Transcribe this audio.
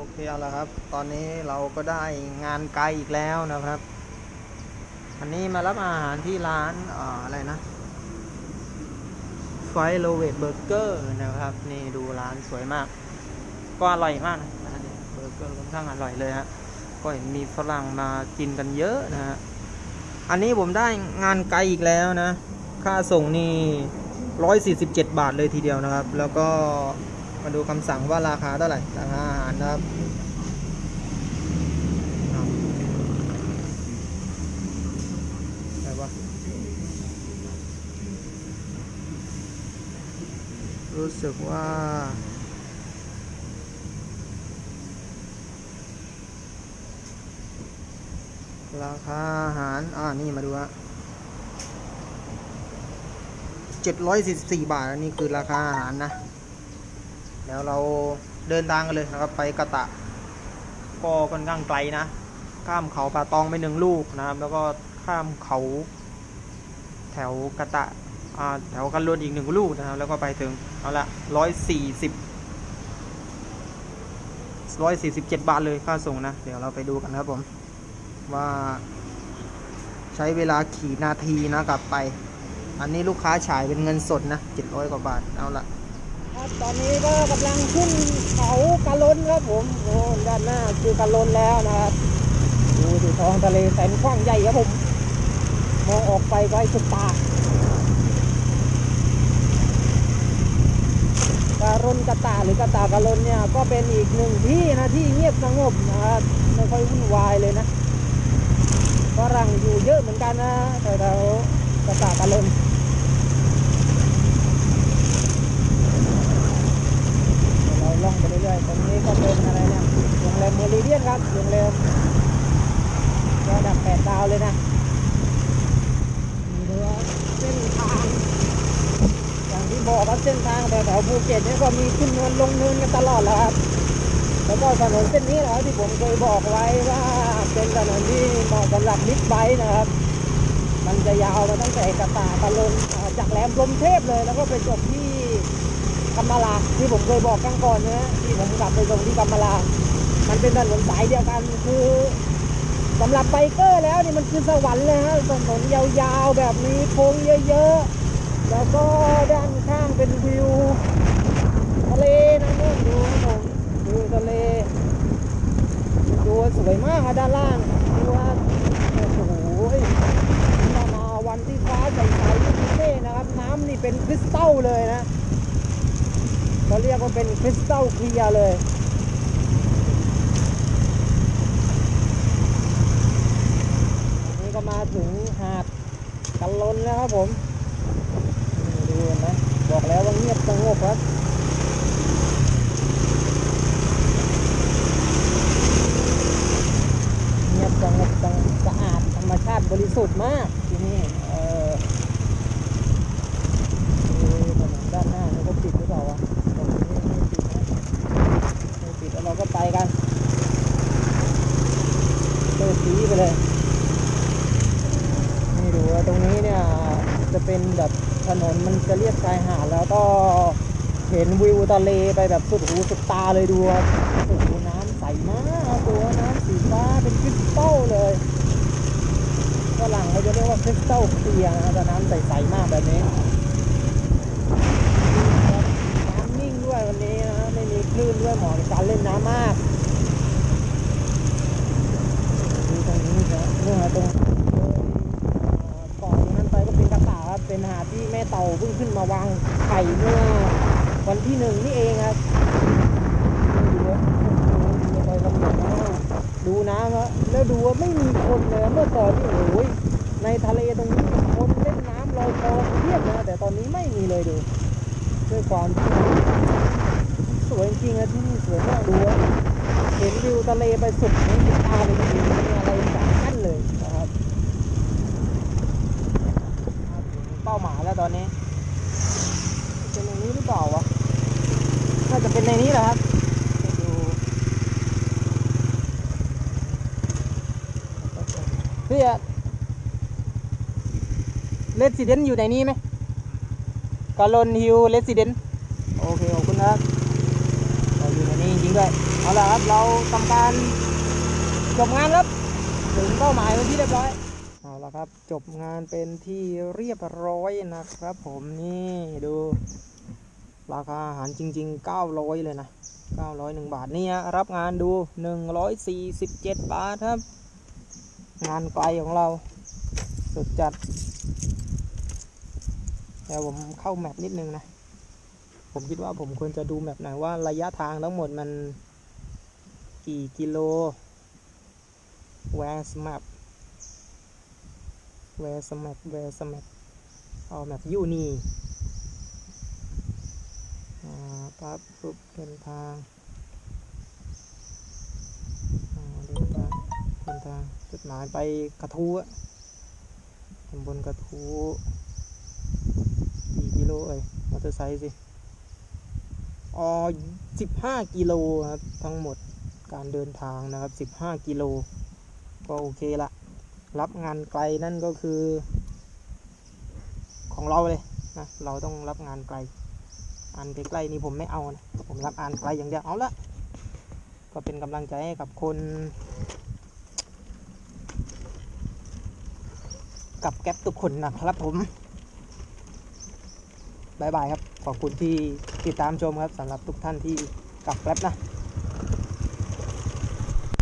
โอเคเอาละครับ ตอนนี้เราก็ได้งานไกลอีกแล้วนะครับ อันนี้มารับอาหารที่ร้านอ่าอะไรนะไฟโลเวตเบอร์เกอร์นะครับ นี่ดูร้านสวยมาก ก็อร่อยมากนะเบอร์เกอร์ค่อนข้างอร่อยเลยฮะก็เห็นมีฝรั่งมากินกันเยอะนะฮะอันนี้ผมได้งานไกลอีกแล้วนะ ค่าส่งนี่ร้อยสี่สิบเจ็ดบาทเลยทีเดียวนะครับ แล้วก็ มาดูคำสั่งว่าราคาเท่าไหร่ราคาอาหารนะครับอะไรวะรู้สึกว่าราคาอาหาร อ่า นี่มาดูฮะ744 บาท อันนี้คือราคาอาหารนะ แล้วเราเดินทางกันเลยนะครับไปกะตะ ก็ค่อนข้างไกลนะ ข้ามเขาป่าตองไปหนึ่งลูกนะครับ แล้วก็ข้ามเขา แถวกะตะแถวกันรวนอีกหนึ่งลูกนะครับ แล้วก็ไปถึงเอาละร้อยสี่สิบร้อยสี่สิบเจ็ดบาทเลยค่าส่งนะ เดี๋ยวเราไปดูกันครับผม ว่า ใช้เวลาขี่นาทีนะกลับไป อันนี้ลูกค้าฉายเป็นเงินสดนะ700กว่าบาทเอาละ ครับตอนนี้ก็กำลังขึ้นเขากะลนครับผมโอ้ด้านหน้าคือกะลนแล้วนะครับดูสิท้องทะเลแสนกว้างใหญ่ครับผมมองออกไปไกลสุดตากะรนกะตาหรือกะตากะลนเนี่ยก็เป็นอีกหนึ่งที่นะที่เงียบสงบนะครับไม่ค่อยวุ่นวายเลยนะฝรั่งอยู่เยอะเหมือนกันนะแถวๆกะตากะลน เราล่องไปเรื่อยๆ ตรงนี้ก็เป็นอะไรเนี่ย โรงแรมเม เดียนครับโรงแรมระดับแปดดาวเลยนะมีเรือเส้นทาง อย่างที่บอกว่าเส้นทางแถวภูเก็ตเนี่ยก็มีขึ้นเนินลงเนินกันตลอดแล้วครับแล้วก็ถนนเส้นนี้แหละครับที่ผมเคยบอกไว้ว่าเป็นถนนที่เหมาะสำหรับบิ๊กไบค์นะครับ มันจะยาวมาตั้งแต่กระตาตะลนจากแหลมพรหมเทพเลย แล้วก็ไปจบที่กัมมาลาที่ผมเคยบอกกันก่อนนะที่ผมกลับไปส่งที่กัมมาลา มันเป็นถนนสายเดียวกันคือสำหรับไบเกอร์แล้วนี่มันคือสวรรค์เลยฮะถนนยาวๆแบบนี้โค้งเยอะๆ แล้วก็ด้านข้างเป็นวิวทะเลนะนู่นดูนะผมวิวทะเลดูสวยมากอะด้านล่างดูว่าโอ้โหถ้ามาวันที่ฟ้าใสๆเท่นะครับ น้ำนี่เป็นคริสตัลเลยนะเขาเรียกว่าเป็นคริสตัลเคลียร์เลย อันนี้ก็ มาถึงหาดกันลนแล้วครับผม ดูนไหมบอกแล้วว่าเงียบสงบครับเงียบสงบสะอาดธรรมชาติบริสุทธิ์มากที่นี่เออด้านหน้านี่ก็ปิดหรือเปล่าวะตรงนี้ไม่ปิดนะไม่ปิดแล้วเราก็ไปกันเปิดสีไปเลย ตรงนี้เนี่ยจะเป็นแบบถนนมันจะเรียบชายหาดแล้วก็เห็นวิวทะเลไปแบบสุดหูสุดตาเลยดูว่าโอ้โหน้ำใสมากตัวน้ำสีฟ้าเป็นคริสตัลเลยฝรั่งเขาจะเรียกว่าคริสตัลเคลียร์นะแต่น้ำใสๆมากแบบนี้น้ำนิ่งด้วยวันนี้นะไม่มีคลื่นด้วยเหมาะกับการเล่นน้ำมากดูตรงนี้นะเมื่อตรงเลยเกาะตรงนั้นไปก็ เป็นหาดที่แม่เต่าเพิ่งขึ้นมาวางไข่เมื่อวันที่หนึ่งนี่เองครับดูว่าโอ้โหดูไปกำหนดนะดูน้ำครับแล้วดูว่าไม่มีคนเลยเมื่อก่อนนี่โอ้ยในทะเลตรงนี้คนเล่นน้ำลอยคอเทียบนะแต่ตอนนี้ไม่มีเลยดูด้วยความสวยจริงๆนะที่นี่สวยมากดูว่าเห็นวิวทะเลไปสุดในตาเลยมีอะไรสาขั้นเลยนะครับมาถึง เป้าหมายแล้วตอนนี้เป็นในนี้หรือเปล่าวะน่าจะเป็นในนี้แหละครับไปดูพี่อะเลสซิเดนอยู่ในนี้ไหมกาลอนฮิลเลสซิเดนโอเคขอบคุณครับเราอยู่ในนี้จริงด้วยเอาละครับเราทำการจบงานครับถึงเป้าหมายเป็นที่เรียบร้อย ละครับ จบงานเป็นที่เรียบร้อยนะครับ ผมนี่ดู ราคาอาหารจริง ๆ 900 เลยนะ 901 บาทเนี่ยรับงานดู 147 บาทครับ งานไกลของเรา สุดจัดเดี๋ยวผมเข้าแมปนิดนึงนะ ผมคิดว่าผมควรจะดูแมปหน่อยว่าระยะทางทั้งหมดมันกี่กิโล Where's map Where's map Where's map เอาแมปอยู่นี่ปั๊บปุ๊บเดินทางเดินทางเดินทางจุดหมายไปกระทู้อะตำบลกระทู้กี่กิโลเอ่ยมอเตอร์ไซค์สิอ๋อสิบห้ากิโลครับทั้งหมดการเดินทางนะครับสิบห้ากิโลก็โอเคละ รับงานไกลนั่นก็คือ ของเราเลยนะเราต้องรับงานไกลอันใกล้ๆนี่ผมไม่เอานะผมรับอ่านไกลอย่างเดียวเอาละก็เป็นกำลังใจให้กับคน กับแก๊ปทุกคนนะครับผมบายบายครับ ขอบคุณที่ติดตามชมครับสำหรับทุกท่านที่กับแก๊ปนะ